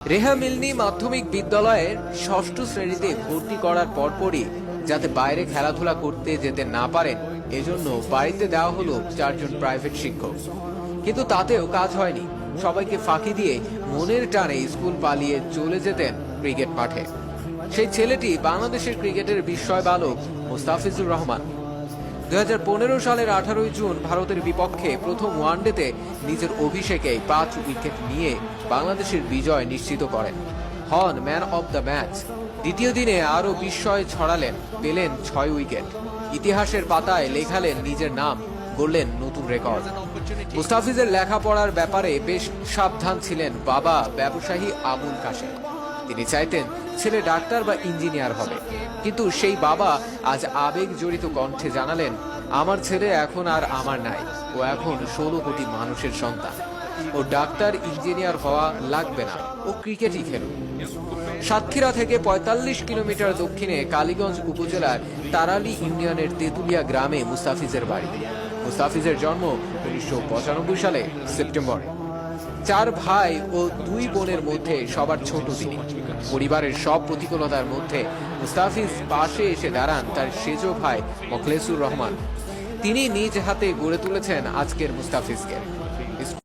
Rhea মিলনি মাধ্যমিক বিদ্যালয়ের ষষ্ঠ শ্রেণীতে ভর্তি করার পরপরই যাতে বাইরে খেলাধুলা করতে যেতে না পারেন, এজন্য বাড়িতে দেওয়া হলো চারজন প্রাইভেট শিক্ষক। কিন্তু তাতেও কাজ হয়নি। সবাইকে ফাঁকি দিয়ে মনের টানে স্কুল পালিয়ে চলে যেতেন ক্রিকেট মাঠে। সেই ছেলেটি বাংলাদেশের ক্রিকেটের বিস্ময় বালক মুস্তাফিজুর রহমান। দুই হাজার পনেরো সালের আঠারোই জুন ভারতের বিপক্ষে প্রথম ওয়ানডেতে নিজের অভিষেকে পাঁচ উইকেট নিয়ে বাংলাদেশের বিজয় নিশ্চিত করেন। হন ম্যান অব দ্য ম্যাচ। দ্বিতীয় দিনে আরও বিস্ময় ছড়ালেন, পেলেন ছয় উইকেট। ইতিহাসের পাতায় লেখালেন নিজের নাম, গড়লেন নতুন রেকর্ড। মুস্তাফিজের লেখাপড়ার ব্যাপারে বেশ সাবধান ছিলেন বাবা ব্যবসায়ী আবুল কাশেম। তিনি চাইতেন ছেলে ডাক্তার বা ইঞ্জিনিয়ার হবে। কিন্তু সেই বাবা আজ আবেগ জড়িত কণ্ঠে জানালেন, আমার ছেলে এখন আর আমার নাই। ও এখন ষোলো কোটি মানুষের সন্তান। ও ডাক্তার, ইঞ্জিনিয়ার হওয়া লাগবে না। ও ক্রিকেটই খেলুক। সাতক্ষীরা থেকে ৪৫ কিলোমিটার দক্ষিণে কালীগঞ্জ উপজেলার তারালি ইউনিয়নের তেতুলিয়া গ্রামে মুস্তাফিজের বাড়ি। মুস্তাফিজের জন্ম উনিশশো পঁচানব্বই সালে সেপ্টেম্বরে। চার ভাই ও দুই বোনের মধ্যে সবার ছোট তিনি পরিবারের সব প্রতিকূলতার মধ্যে মুস্তাফিজ পাশে এসে দাঁড়ান তার সেজ ভাই মখলেসুর রহমান। তিনি নিজ হাতে গড়ে তুলেছেন আজকের মুস্তাফিজকে।